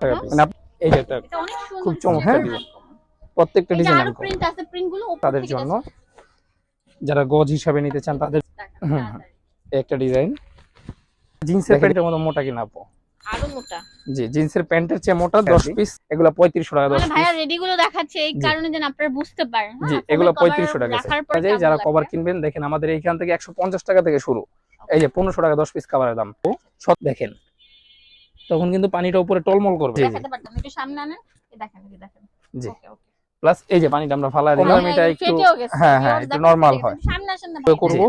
মানে এই যে এটা এটা অনেক সুন্দর খুব চমৎকার ডিজাইন প্রত্যেকটা ডিজাইন আরও প্রিন্ট আছে প্রিন্ট তাদের জন্য যারা গজ হিসাবে নিতে চান তাদের একটা ডিজাইন জিন্সের প্যান্টের মতো মোটা কিনা আপু? আরও মোটা। জি জিন্সের প্যান্টের চেয়ে মোটা দশ পিস এগুলা পঁয়ত্রিশশো টাকা দশ মানে পিস ভাইয়া রেডি গুলো দেখাচ্ছে এই কারণে যেন আপনারা বুঝতে পারেন। জি হ্যাঁ, এগুলো পঁয়ত্রিশশো টাকা যারা কভার কিনবেন দেখেন আমাদের এইখান থেকে একশো পঞ্চাশ টাকা থেকে শুরু। এই যে পনেরোশো টাকা দশ পিস কাভারের দাম। সব দেখেন। তখন কিন্তু পানিটা উপরে টলমল করবে। দেখাতে পারতাম একটু সামনে আনেন এই দেখেন এই দেখেন। জি। ওকে ওকে। প্লাস এই যে পানিটা আমরা ফালা দিলাম এটা একটু হ্যাঁ, হ্যাঁ, একটু একটু হয়। সামনে আসেন না করব?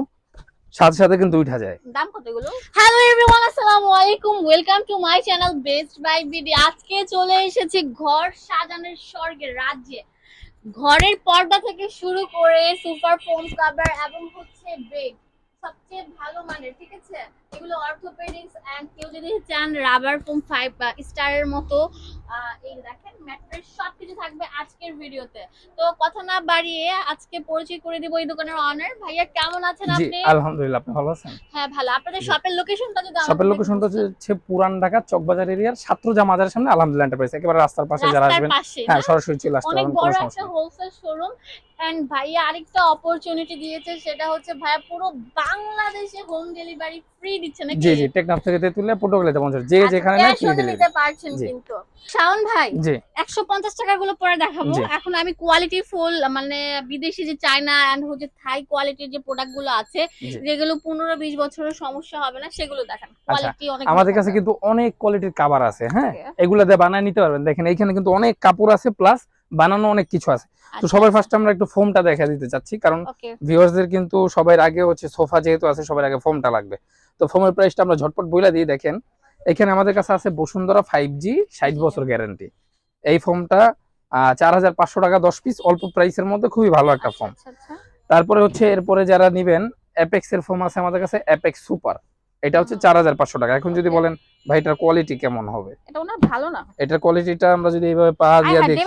সাথে সাথে কিন্তু উঠা যায়। দাম কত এগুলো? হ্যালো এভরিওয়ান আসসালামু আলাইকুম welcome to my channel best buy BD আজকে চলে এসেছি ঘর সাজানোর স্বর্গের রাজ্যে। ঘরের পর্দা থেকে শুরু করে সুপার ফোম কভার এবং হচ্ছে বেড সবচেয়ে ভালো মানের ঠিক আছে? এগুলো অর্থোপেডিক্স এন্ড কেউ যদি চান রাবার ফোম ফাইভ স্টারের মতো এই দেখেন ম্যাট্রেস সবকিছু থাকবে আজকের ভিডিওতে। তো কথা না বাড়িয়ে আজকে পরিচয় করে দিব এই দোকানের অনার ভাইয়া কেমন আছেন আপনি? আলহামদুলিল্লাহ আপনি ভালো আছেন? হ্যাঁ ভালো। আপনাদের শপের লোকেশনটা যদি শপের লোকেশনটা হচ্ছে পুরান ঢাকা চকবাজার এরিয়ার ছাত্রজা মাজারের সামনে আলহামদুলিল্লাহ এন্টারপ্রাইজ একেবারে রাস্তার পাশে যারা আসবেন। হ্যাঁ সরাসরি চলে আসতে অনেক বড় একটা হোলসেল শোরুম এন্ড ভাইয়া আরেকটা অপরচুনিটি দিয়েছে সেটা হচ্ছে ভাইয়া পুরো বাংলাদেশে হোম ডেলিভারি ফ্রি দিচ্ছে নাকি? জি জি টেকনাফ থেকে তেতুলিয়া পটুয়াখালীতে পৌঁছে যে আচ্ছা, যেখানে cash ফ্রি ডেলিভারি নিতে পারছেন কিন্তু। শাওন ভাই জি। একশো পঞ্চাশগুলো পরে দেখাবো। এখন আমি কোয়ালিটি ফুল মানে বিদেশি যে চায়না এন্ড হচ্ছে থাই কোয়ালিটির যে প্রোডাক্টগুলো আছে যেগুলো পনেরো বিশ বছরের সমস্যা হবে না সেগুলো দেখান। কোয়ালিটি অনেক আচ্ছা, আমাদের কাছে কিন্তু অনেক কোয়ালিটির কাবার আছে হ্যাঁ. এগুলা দিয়ে বানায় নিতে পারবেন। দেখেন এইখানে কিন্তু অনেক কাপড় আছে প্লাস বানানো অনেক কিছু আছে। তো আচ্ছা, সবাই ফার্স্ট আমরা একটু ফোমটা দেখা দিতে চাচ্ছি কারণ ভিউয়ার্সদের কিন্তু সবার আগে হচ্ছে সোফা যেহেতু আছে সবার আগে ফোমটা লাগবে। তো ফোমের প্রাইসটা আমরা ঝটপট বইলা দিয়ে দেখেন। এখানে আমাদের কাছে আছে বসুন্ধরা ফাইভ জি ষাট বছর গ্যারান্টি এই ফোমটা চার হাজার পাঁচশো টাকা দশ পিস অল্প প্রাইসের মধ্যে খুবই ভালো একটা ফোম। আচ্ছা আচ্ছা। তারপরে হচ্ছে এরপরে যারা নিবেন অ্যাপেক্স এর ফোম আছে আমাদের কাছে অ্যাপেক্স সুপার এটা হচ্ছে চার হাজার পাঁচশো টাকা। এখন যদি বলেন ভাই এটার কোয়ালিটি কেমন হবে? এটা ওনার ভালো না। এটার কোয়ালিটিটা আমরা যদি এইভাবে পা দিয়ে দেখি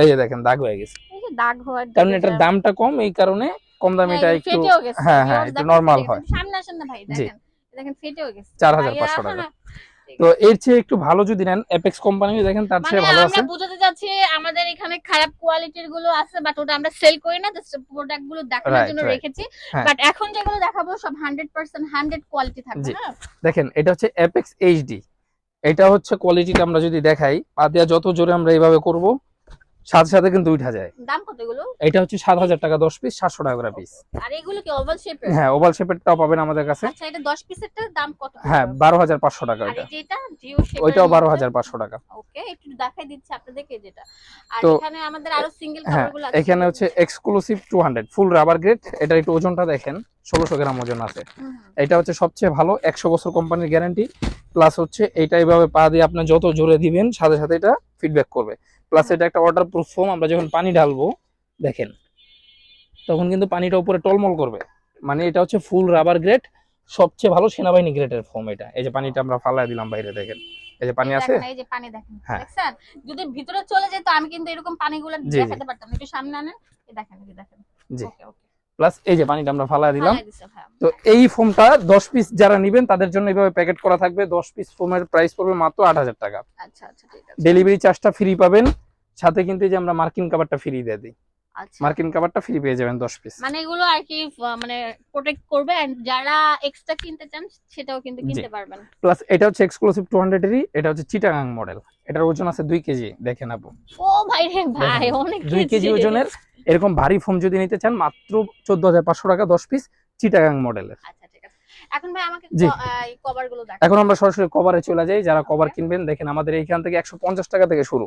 এই যে দেখেন দাগ হয়ে গেছে। দাগ হওয়ার কারণ এটার দামটা কম এই কারণে কম দামিটা হ্যাঁ, একটু হ্যাঁ, হ্যাঁ, একটু ফেটে হয়। সামনে আসেন না ভাই জি। দেখেন। দেখেন ফেটেও গেছে। 4500 টাকা। তো এর চেয়ে একটু ভালো যদি নেন অ্যাপেক্স কোম্পানি দেখেন তার মানে চেয়ে ভালো আছে। আমরা বুঝাতে যাচ্ছি আমাদের এখানে খারাপ কোয়ালিটিরগুলো আছে বাট ওটা আমরা সেল করি না জাস্ট প্রোডাক্টগুলো দেখানোর জন্য রেখেছি। হ্যাঁ। বাট এখন যেগুলো দেখাবো সব 100% 100 কোয়ালিটি থাকবে। হ্যাঁ? দেখেন এটা হচ্ছে অ্যাপেক্স এইচডি এটা হচ্ছে কোয়ালিটিটা আমরা যদি দেখাই পা দিয়া যত জোরে আমরা এইভাবে করব সাথে সাথে কিন্তু উঠা যায়। দাম কত এগুলো? এটা হচ্ছে সাত হাজার টাকা দশ পিস সাতশো টাকা করে পিস আর এগুলো কি ওভাল শেপের হ্যাঁ ওভাল শেপেরটাও পাবেন আমাদের কাছে। আচ্ছা এটা 10 পিসেরটার দাম কত? হ্যাঁ বারো হাজার পাঁচশো টাকা আর এটা। এই যেটা জিও ওইটাও বারো হাজার পাঁচশো টাকা। ওকে একটু দেখাই দিচ্ছি আপনাদেরকে যেটা। আর এখানে আমাদের আরও সিঙ্গেল হ্যাঁ কভারগুলো আছে। এখানে হচ্ছে exclusive two hundred full rubber grade এটা একটু ওজনটা দেখেন ষোলোশো গ্রাম ওজন আছে। এটা হচ্ছে সবচেয়ে ভালো একশো বছর কোম্পানির গ্যারান্টি প্লাস হচ্ছে এটা এইভাবে পা দিয়ে আপনি যত জোরে দিবেন সাথে সাথে এটা ফিডব্যাক করবে। প্লাস এটা একটা ওয়াটার প্রুফ ফোম আমরা যখন পানি ঢালবো দেখেন তখন কিন্তু পানিটা উপরে টলমল করবে। মানে এটা হচ্ছে ফুল রাবার গ্রেড সবচেয়ে ভালো সেনাবাহিনী গ্রেডের ফোম এটা। এই যে পানিটা আমরা ফালাই দিলাম বাইরে দেখেন। এই যে পানি আছে? এই যে পানি দেখেন হ্যাঁ। দেখছেন? যদি ভিতরে চলে যেত আমি কিন্তু এরকম পানিগুলো। দেখাতে পারতাম একটু সামনে আনেন। এই দেখেন এই দেখেন। জি। ওকে ওকে। প্লাস এই যে পানিটা আমরা ফালাই দিলাম। ভাইয়া। তো এই ফোমটা দশ পিস যারা নিবেন তাদের জন্য এইভাবে প্যাকেট করা থাকবে। দশ পিস ফোমের প্রাইস পড়বে মাত্র আট হাজার টাকা। আচ্ছা আচ্ছা ঠিক আছে। ডেলিভারি চার্জটা ফ্রি পাবেন। সাথে কিন্তু এই যে আমরা মার্কিন কাভারটা ফ্রি দিয়ে দিই। মার্কিন কাভারটা ফ্রি পেয়ে যাবেন দশ পিস মানে এগুলো আর কি মানে প্রোটেক্ট করবে and যারা এক্সট্রা কিনতে চান সেটাও কিন্তু কিনতে পারবেন। প্লাস এটা হচ্ছে এক্সক্লুসিভ টু হান্ড্রেডেরই এটা হচ্ছে চিটাগাং মডেল এটার ওজন আছে দুই কেজি দেখেন আপু ও ভাই রে ভাই অনেক দুই কেজি। ওজনের এরকম ভারী ফোম যদি নিতে চান মাত্র চোদ্দ হাজার পাঁচশো টাকা দশ পিস চিটাগাং মডেলের আচ্ছা ঠিক আছে। এখন ভাই আমাকে কভারগুলো দেখ এখন আমরা সরাসরি কভারে চলে যাই যারা কভার কিনবেন দেখেন আমাদের এইখান থেকে একশো পঞ্চাশ টাকা থেকে শুরু।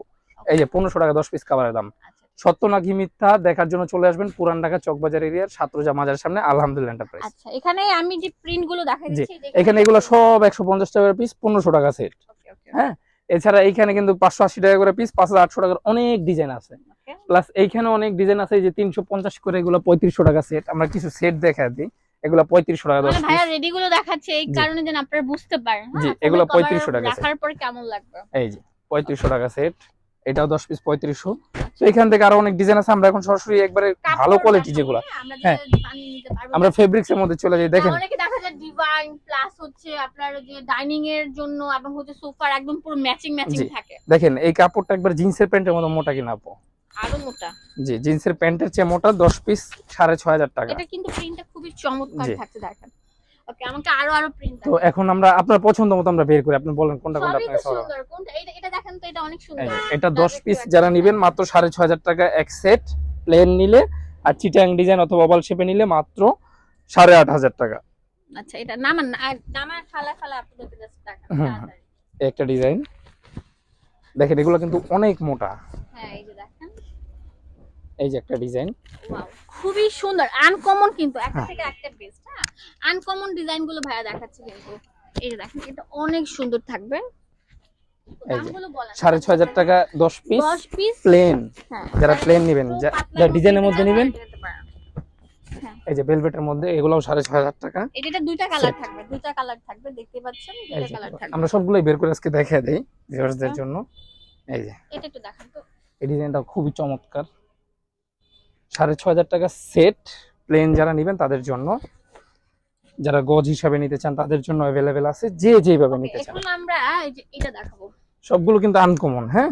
এই যে পনেরোশো টাকা দশ পিস কভারের দাম। আচ্ছা। সত্য নাকি মিথ্যা দেখার জন্য চলে আসবেন পুরান ঢাকা চকবাজার এরিয়ার ছাত্রজা মাজার সামনে আলহামদুলিল্লাহ এন্টারপ্রাইজ আচ্ছা এখানে আমি যে প্রিন্টগুলো দেখাই দিচ্ছি এখানে এগুলো সব একশো পঞ্চাশ টাকার পিস পনেরোশো টাকা সেট ওকে ওকে হ্যাঁ এছাড়া এইখানে কিন্তু পাঁচশো আশি টাকা করে পিস পাঁচ হাজার আটশো টাকার অনেক ডিজাইন আছে। প্লাস এইখানে অনেক ডিজাইন আছে যে তিনশো পঞ্চাশ করে এগুলো পঁয়ত্রিশশো টাকা সেট আমরা কিছু সেট দেখা দিই। এগুলো পঁয়ত্রিশশো টাকা দশ মানে ভাইয়া রেডি গুলো দেখাচ্ছে এই কারণে যেন আপনারা বুঝতে পারেন। জি, হ্যাঁ, এগুলো ফোনের 3500 টাকা। রাখার পর কেমন লাগবে। এই যে পঁয়ত্রিশশো টাকা সেট এটাও দশ পিস পঁয়ত্রিশশো। তো এখান থেকে আরও অনেক ডিজাইন আছে। আমরা এখন সরাসরি একবারে ভালো কোয়ালিটি যেগুলো। হ্যাঁ, আমরা হ্যাঁ। ফেব্রিক্স এর মধ্যে চলে যাই দেখেন। অনেকে দেখা যায় ডিভাইন প্লাস হচ্ছে আপনার যে ডাইনিং এর জন্য এবং হচ্ছে সোফার একদম পুরো ম্যাচিং ম্যাচিং থাকে। দেখেন এই কাপড়টা একবার জিন্সের প্যান্টের মতো মোটা কিনা আপু? আরও মোটা। জি জিন্সের প্যান্টের চেয়ে মোটা দশ পিস সাড়ে ছয় হাজার টাকা। এটা কিন্তু প্রিন্টটা খুবই চমৎকার থাকছে দেখেন। ওকে আমাকে আরও আরও প্রিন্ট তো এখন আমরা আপনার পছন্দ মতো আমরা বের করি। আপনি বলেন কোনটা কোনটা। সুন্দর। দেখেন তো এটা অনেক সুন্দর। এটা দশ দেখতে পিস যারা নিবেন মাত্র সাড়ে ছয় হাজার টাকা এক সেট প্লেন নিলে আর চিটাং ডিজাইন অথবা ওভাল শেপে নিলে মাত্র সাড়ে আট হাজার টাকা। আচ্ছা এটা নামান নামার খালা খালা আপনাদের। তাড়াতাড়ি। এই একটা ডিজাইন দেখেন এগুলো কিন্তু অনেক মোটা। হ্যাঁ এই যে দেখেন। এই যে একটা ডিজাইন খুবই সুন্দর আনকমন কিন্তু একটা হ্যাঁ। থেকে একটা বেস্ট হ্যাঁ। আনকমন ডিজাইনগুলো ভাইয়া দেখাচ্ছে কিন্তু। এই যে দেখেন এটা অনেক সুন্দর থাকবে এই যে, দামগুলো বলেন সাড়ে ছয় হাজার টাকা দশ পিস প্লেন হ্যাঁ। যারা প্লেন নিবেন যা- ডিজাইনের মধ্যে নিবেন পারেন। এই যে ভেলভেটের মধ্যে এগুলোও সাড়ে ছয় হাজার টাকা। এটা দুইটা কালার থাকবে দুইটা কালার থাকবে দেখতে পাচ্ছেন দুইটা কালার থাকবে। আমরা সবগুলোই বের করে আজকে দেখিয়ে দেই ভিউয়ার্সদের আচ্ছা। জন্য। এই যে। এটা একটু দেখান তো। এই ডিজাইনটা খুবই চমৎকার। সাড়ে ছয় হাজার টাকা সেট প্লেন যারা নেবেন তাদের জন্য। যারা গজ হিসাবে নিতে চান তাদের জন্য অ্যাভেলেবেল আছে যে যেভাবে নিতে চান। এখন আমরা এটা দেখাবো। সবগুলো কিন্তু আনকমন হ্যাঁ?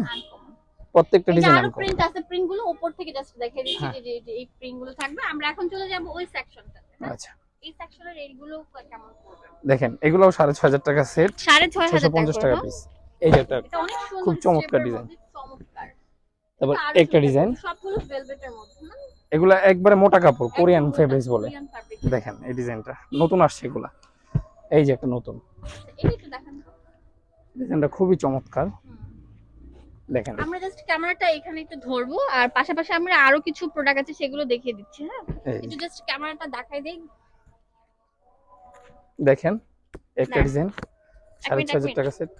প্রত্যেকটা ডিজাইন আরও আনকমন প্রিন্ট আছে প্রিন্টগুলো উপর থেকে জাস্ট দেখিয়ে দিচ্ছি হ্যাঁ। যে যে- এই প্রিন্টগুলো থাকবে। আমরা এখন চলে যাব ওই সেকশনটাতে আচ্ছা। এই সেকশনের এইগুলো কেমন পড়বে? দেখেন এগুলোও সাড়ে ছয় হাজার টাকা সেট সাড়ে ছয় ছশো হাজার পঞ্চাশ টাকা টাকা পিস এই যে একটা এটা খুব চমৎকার চমৎকার। তারপর একটা ডিজাইন সবগুলো ভেলভেটের মধ্যে না এগুলা একবারে মোটা কাপড় কোরিয়ান ফেব্রিক্স বলে। দেখেন এই ডিজাইনটা নতুন আসছে এগুলা। এই যে একটা নতুন। এটা একটু দেখান। তো। ডিজাইনটা খুবই চমৎকার। দেখেন। আমরা জাস্ট ক্যামেরাটা এখানে একটু ধরবো আর পাশাপাশি আমরা আরও কিছু প্রোডাক্ট আছে সেগুলো দেখিয়ে দিচ্ছি হ্যাঁ? একটু জাস্ট ক্যামেরাটা দেখাই দেই। দেখেন একটা ডিজাইন সাড়ে এক হাজার টাকা সেট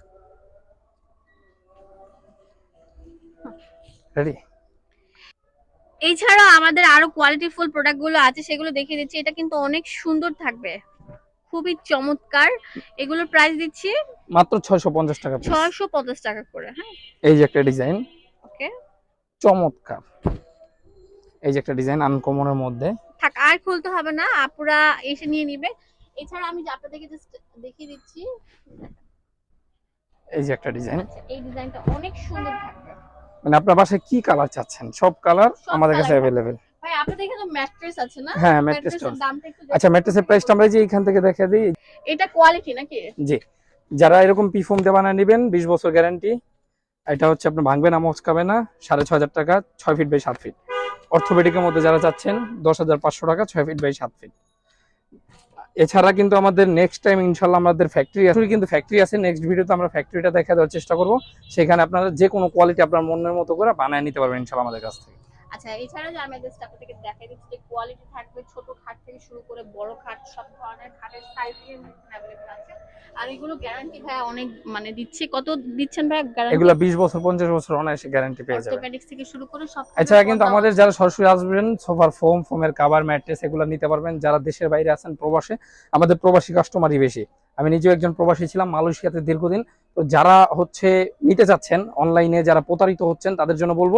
রেডি এছাড়া আমাদের আরও কোয়ালিটিফুল প্রোডাক্টগুলো আছে সেগুলো দেখিয়ে দিচ্ছি এটা কিন্তু অনেক সুন্দর থাকবে। খুবই চমৎকার। এগুলোর প্রাইস দিচ্ছি মাত্র ছয়শো পঞ্চাশ টাকা piece। ছয়শো পঞ্চাশ টাকা করে হ্যাঁ। এই যে একটা ডিজাইন ওকে। চমৎকার। এই যে একটা ডিজাইন আনকমনের মধ্যে। থাক আর খুলতে হবে না আপুরা এসে নিয়ে নিবে। এছাড়া আমি আপনাদেরকে জাস্ট দেখিয়ে দিচ্ছি। এই যে একটা ডিজাইন আচ্ছা এই ডিজাইনটা অনেক সুন্দর থাকবে। মানে আপনার বাসায় কি কালার চাচ্ছেন? সব কালার আমাদের কাছে ভাই আপনাদের এখানে ম্যাট্রেস আছে না? হ্যাঁ ম্যাট্রেসের দামটা একটু আচ্ছা ম্যাট্রেসের প্রাইসটা আমরা যে এখান থেকে দেখে দিই। এটা কোয়ালিটি নাকি? জি। যারা এরকম পি ফোম দিয়ে বানায় নেবেন বিশ বছর গ্যারান্টি এটা হচ্ছে আপনি ভাঙবে না মচকাবে না সাড়ে ছয় হাজার টাকা ছয় ফিট বাই সাত ফিট অর্থোপেডিকের মধ্যে যারা চাচ্ছেন দশ হাজার পাঁচশো টাকা ছয় ফিট বাই সাত ফিট এছাড়া কিন্তু আমাদের নেক্সট টাইম ইনশাল্লাহ আমাদের ফ্যাক্টরি আছে। কিন্তু ফ্যাক্টরি আছে নেক্সট ভিডিওতে আমরা ফ্যাক্টরিটা দেখা দেওয়ার চেষ্টা করব। সেখানে আপনারা যে কোনো কোয়ালিটি আপনার মনের মতো করে বানায় নিতে পারবেন ইনশাল্লাহ আমাদের কাছ থেকে। আচ্ছা এছাড়া আমি জাস্ট আপনাদেরকে দেখাই দিচ্ছি যে কোয়ালিটি থাকবে ছোট খাট থেকে শুরু করে বড় খাট সব ধরনের খাটের সাইজ অ্যাভেলেবল আছে। আর এগুলো গ্যারান্টি ভাই অনেক মানে দিচ্ছে। কত দিচ্ছেন ভাই গ্যারান্টি এগুলো বিশ বছর পঞ্চাশ বছর অনায়াসে গ্যারান্টি পেয়ে যাবেন। অর্থোপেডিক্স থেকে শুরু করে সব এছাড়া কিন্তু আমাদের যারা সরাসরি আসবেন সোফার ফোম ফোমের কাভার ম্যাট্রেস এগুলো নিতে পারবেন। যারা দেশের বাইরে আছেন প্রবাসে আমাদের প্রবাসী কাস্টমারই বেশি। আমি নিজেও একজন প্রবাসী ছিলাম মালয়েশিয়াতে দীর্ঘদিন। তো যারা হচ্ছে নিতে চাচ্ছেন অনলাইনে যারা প্রতারিত হচ্ছেন তাদের জন্য বলব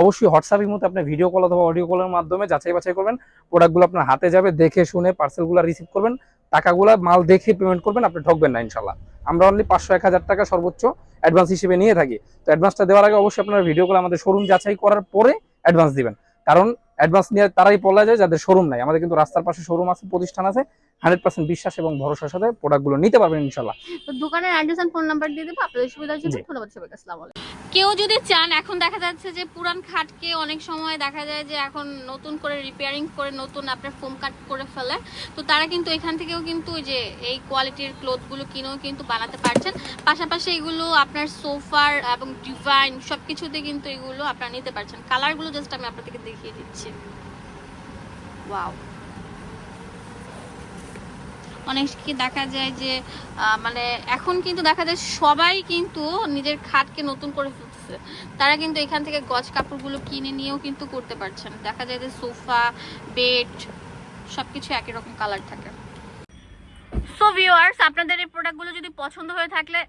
অবশ্যই হোয়াটসঅ্যাপের মধ্যে আপনি ভিডিও কল অথবা অডিও কলের মাধ্যমে যাচাই বাছাই করবেন। প্রোডাক্টগুলো আপনার হাতে যাবে, দেখে শুনে পার্সেলগুলো রিসিভ করবেন। টাকাগুলো মাল দেখে পেমেন্ট করবেন, আপনি ঠকবেন না ইনশাল্লাহ আমরা অনলি পাঁচশো, এক হাজার টাকা সর্বোচ্চ অ্যাডভান্স হিসেবে নিয়ে থাকি। তো অ্যাডভান্সটা দেওয়ার আগে অবশ্যই আপনারা ভিডিও কল আমাদের শোরুম যাচাই করার পরে অ্যাডভান্স দিবেন। কারণ অ্যাডভান্স নিয়ে তারাই বলা যায়, যাদের শোরুম নাই। আমাদের কিন্তু রাস্তার পাশে শোরুম আছে, প্রতিষ্ঠান আছে। হান্ড্রেড পার্সেন্ট বিশ্বাস এবং ভরসার সাথে প্রোডাক্টগুলো নিতে পারবেন ইনশাল্লাহ তো দোকানের অ্যাড্রেস এন্ড ফোন নাম্বার দিয়ে দেবো আপনাদের সুবিধার জন্য ধন্যবাদ সবাইকে আসসালামু আলাইকুম। কেউ যদি চান এখন দেখা যাচ্ছে যে পুরান খাটকে অনেক সময় দেখা যায় যে এখন নতুন করে রিপেয়ারিং করে নতুন আপনার ফোম কাট করে ফেলে তো তারা কিন্তু এখান থেকেও কিন্তু ওই যে এই কোয়ালিটির ক্লোথগুলো কিনেও কিন্তু বানাতে পারছেন। পাশাপাশি এগুলো আপনার সোফার এবং ডিজাইন সব কিছুতে কিন্তু এগুলো আপনারা নিতে পারছেন। কালারগুলো জাস্ট আমি আপনাদেরকে দেখিয়ে দিচ্ছি। ওয়াও অনেককে দেখা যায় যে মানে এখন কিন্তু দেখা যায় সবাই কিন্তু নিজের খাটকে নতুন করে ফেলতেছে। তারা কিন্তু এখান থেকে গজ কাপড়গুলো কিনে নিয়েও কিন্তু করতে পারছেন। দেখা যায় যে সোফা, বেড সব কিছু একই রকম কালার থাকে। সো ভিউয়ার্স আপনাদের এই প্রোডাক্টগুলো যদি পছন্দ হয়ে থাকলে